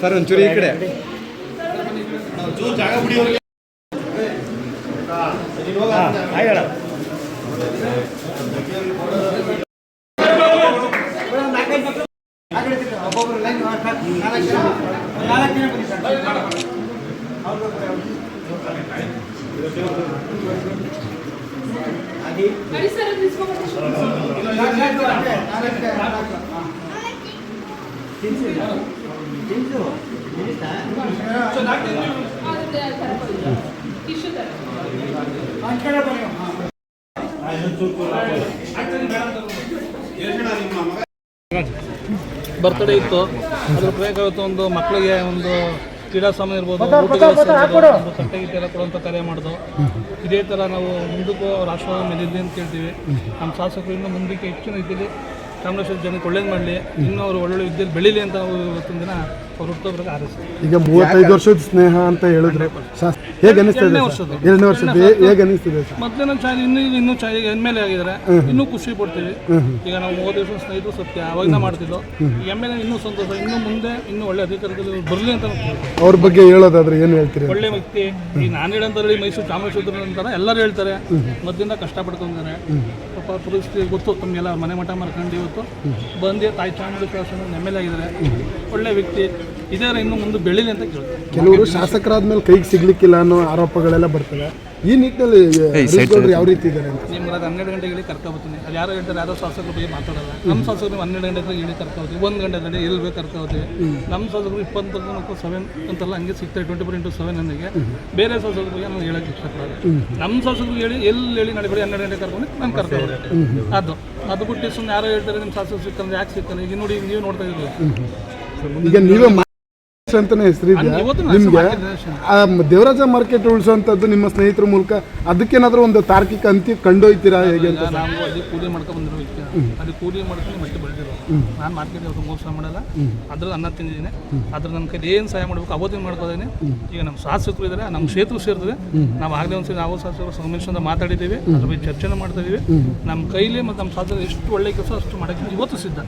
Sir ಒಂಚೂರಿ ಈ ಕಡೆ. Birthday ಇತ್ತು. ಅದ್ರ ಪ್ರಯೋಗ ಇವತ್ತು ಒಂದು ಮಕ್ಕಳಿಗೆ ಒಂದು ಕ್ರೀಡಾ ಸಮಯ ಇರ್ಬೋದು ಕಟ್ಟೆಗಿಟ್ಟೆಲ್ಲ ಕೊಡುವಂತ ಎಲ್ಲ ಕೊಡುವಂಥ ಕಾರ್ಯ ಮಾಡೋದು ಇದೇ ಥರ ನಾವು ಮುಂದಕ್ಕೂ ರಾಷ್ಟ್ರ ಮೆದಿಲಿ ಅಂತ ಕೇಳ್ತೀವಿ ನಮ್ಮ ಶಾಸಕರು ಮುಂದಕ್ಕೆ ಹೆಚ್ಚಿನ ರೀತಿಯಲ್ಲಿ ಚಾಮರಾಜೇಶ್ವರ ಜನಕ್ಕೆ ಒಳ್ಳೇದು ಮಾಡಲಿ ಇನ್ನೂ ಅವರು ಒಳ್ಳೊಳ್ಳೆ ವಿದ್ಯೆಯಲ್ಲಿ ಬೆಳೀಲಿ ಅಂತ ನಾವು ಇವತ್ತಿನ ದಿನ ಅವ್ರು ಹುಟ್ಟೋದ್ರಿಗೆ ಆರಿಸ್ತೀವಿ ಈಗ ಮೂವತ್ತೈದು ವರ್ಷದ ಸ್ನೇಹ ಅಂತ ಹೇಳಿದ್ರೆ. ಹೇಗೆ ಅನಿಸ್ತದೆ ಎರಡನೇ ವರ್ಷದ ಹೇಗೆ ಅನಿಸ್ತದೆ ಮೊದಲೇ ನಮ್ಮ ಚಾಯ್ ಇನ್ನೂ ಇನ್ನೂ ಚಾಯ್ ಎಂ ಎಲ್ ಎ ಆಗಿದ್ದಾರೆ ಇನ್ನೂ ಖುಷಿ ಪಡ್ತೀವಿ. ಈಗ ನಾವು ಮೂವತ್ತು ದಿವಸ ಸ್ನೇಹಿತರು ಸತ್ಯ ಅವಾಗ ಮಾಡ್ತಿದ್ದೋ ಎಂ ಎಲ್ ಎ ಇನ್ನೂ ಸಂತೋಷ ಇನ್ನೂ ಮುಂದೆ ಇನ್ನೂ ಒಳ್ಳೆ ಅಧಿಕಾರದಲ್ಲಿ ಬರಲಿ ಅಂತ ಅವ್ರ ಬಗ್ಗೆ ಹೇಳೋದಾದ್ರೆ ಏನು ಹೇಳ್ತೀರಿ ಒಳ್ಳೆ ವ್ಯಕ್ತಿ. ಈ ನಾನು ಹೇಳಂತಾರೆ ಮೈಸೂರು ಚಾಮರಾಜೇಶ್ವರ ಅಂತಾರೆ ಎಲ್ಲರೂ ಹೇಳ್ತಾರೆ. ಮೊದಲಿಂದ ಕಷ್ಟಪಡ್ಕೊಂಡಿದ್ದಾರೆ ಪಾಪ ಪರಿಸ್ಥಿತಿ ಗೊತ್ತು ತಮಗೆಲ್ಲ ಮನೆ ಮಠ ಮಾಡ್ಕೊಂಡು ಇವತ್ತು ಬಂದು ತಾಯಿ ಚಾಮರಾಜೇಶ್ವರ ಎಂ ಎಲ್ ಎ ಆಗಿದ್ದಾರೆ. ಒಳ್ಳೆ ವ್ಯಕ್ತಿ. ಇದೇ ಇನ್ನು ಮುಂದೆ ಬೆಳಿಲಿ ಅಂತ ಕೇಳ್ತಾರೆ ಕೆಲವರು ಶಾಸಕರಾದ್ಮೇಲೆ ಕೈಗೆ ಸಿಗ್ಲಿಕ್ಕಿಲ್ಲ ಅನ್ನೋ ಆರೋಪಗಳೆಲ್ಲ ಬರ್ತವೆ. ಈ ನಿಟ್ಟಿನಲ್ಲಿ ಯಾವ ರೀತಿ ಇದ್ದಾರೆ ಅಂತ? ನಿಮ್ಗೆ ಅದು ಹನ್ನೆರಡು ಗಂಟೆಗೆ ಹೇಳಿ ಕರ್ಕೊಬತ್ತೀನಿ ಅದು ಯಾರು ಹೇಳ್ತಾರೆ ಯಾರೋ ಶಾಸಕರ ಬಗ್ಗೆ ಮಾತಾಡಲ್ಲ. ನಮ್ಮ ಶಾಸಕರು ಹನ್ನೆರಡು ಗಂಟೆ ಹತ್ರ ಹೇಳಿ ಕರ್ಕೋತೀವಿ ಒಂದು ಗಂಟೆ ಗಂಟೆ ಎಲ್ಲಿ ಬೇಕು ಕರ್ಕೋತೀವಿ ನಮ್ಮ ಶಾಸಕರು ಇಪ್ಪತ್ತು ತನಕ ಸೆವೆನ್ ಅಂತೆಲ್ಲ ಹಂಗೆ ಸಿಗ್ತಾರೆ ಟ್ವೆಂಟಿ ಫೋರ್ ಇಂಟು ಸೆವೆನ್ ನನಗೆ ಬೇರೆ ಶಾಸಕರ ಬಗ್ಗೆ ನಾನು ಹೇಳಕ್ಕೆ ಇಷ್ಟಪಡೋದು ನಮ್ಮ ಶಾಸಕರು ಹೇಳಿ ಎಲ್ಲಿ ಹೇಳಿ ನಡೆಬೇಡಿ ಹನ್ನೆರಡು ಗಂಟೆ ಕರ್ಕೊಂಡು ನಾನು ಕರ್ಕೊಂಡು ಅದು. ಅದು ಬಿಟ್ಟು ಸುಮ್ಮನೆ ಯಾರೋ ಹೇಳ್ತಾರೆ ನಿಮ್ಮ ಸಿಕ್ಕಂದ್ರೆ ಯಾಕೆ ಸಿಕ್ಕಂದ್ರೆ ಈಗ ನೋಡಿ ನೀವು ನೋಡ್ತಾ ಇದ್ದೀವಿ ಈಗ ನೀವೇ ಮಾ- ಅಂತಾನೆ ಹೆಸರಿದೆ ನಿಮ್ಗೆ? ದೇವರಾಜ ಮಾರ್ಕೆಟ್ ಉಳಿಸುವಂತದ್ದು ನಿಮ್ಮ ಸ್ನೇಹಿತರ ಮೂಲಕ. ಅದಕ್ಕೇನಾದ್ರೂ ಒಂದು ತಾರ್ಕಿಕ ಅಂತ್ಯ ಕಂಡೊಯ್ತೀರಾ ಹೇಗೆ ಅಂತ ನಾವು ಅಲ್ಲಿ ಕೂಲಿ ಮಾಡ್ಕೊಂಡು ಬಂದಿರೋ ವ್ಯಕ್ತಿ. ಅಲ್ಲಿ ಕೂಲಿ ಮಾಡ್ಕೊಂಡು ಮತ್ತೆ ಬೆಳೆದಿರೋ ನಾನು ಮಾರ್ಕೆಟ್ ಯಾವತ್ತು ಮೋಸ ಮಾಡಲ್ಲ. ಅದ್ರ ಅನ್ನ ತಿಂದಿದ್ದೀನಿ. ಅದ್ರ ನನ್ನ ಕೈಲಿ ಏನು ಸಹಾಯ ಮಾಡಬೇಕು ಅವತ್ತಿನ ಮಾಡ್ಕೋದೇನೆ ಈಗ ನಮ್ಮ ಶಾಸಕರು ಇದ್ದಾರೆ ನಮ್ಮ ಕ್ಷೇತ್ರ ಸೇರ್ತದೆ ನಾವು ಆಗಲೇ ಒಂದ್ಸರಿ ನಾವು ಶಾಸಕರು ಸಂಬಂಧಿಸಿದ ಮಾತಾಡಿದ್ದೀವಿ. ಅದ್ರ ಬಗ್ಗೆ ಚರ್ಚೆನೂ ಮಾಡ್ತಾ ಇದ್ದೀವಿ ನಮ್ಮ ಕೈಲಿ ಮತ್ತು ನಮ್ಮ ಶಾಸಕರು ಎಷ್ಟು ಒಳ್ಳೆ ಕೆಲಸ ಅಷ್ಟು ಮಾಡೋಕ್ಕೆ ಇವತ್ತು ಸಿದ್ಧ.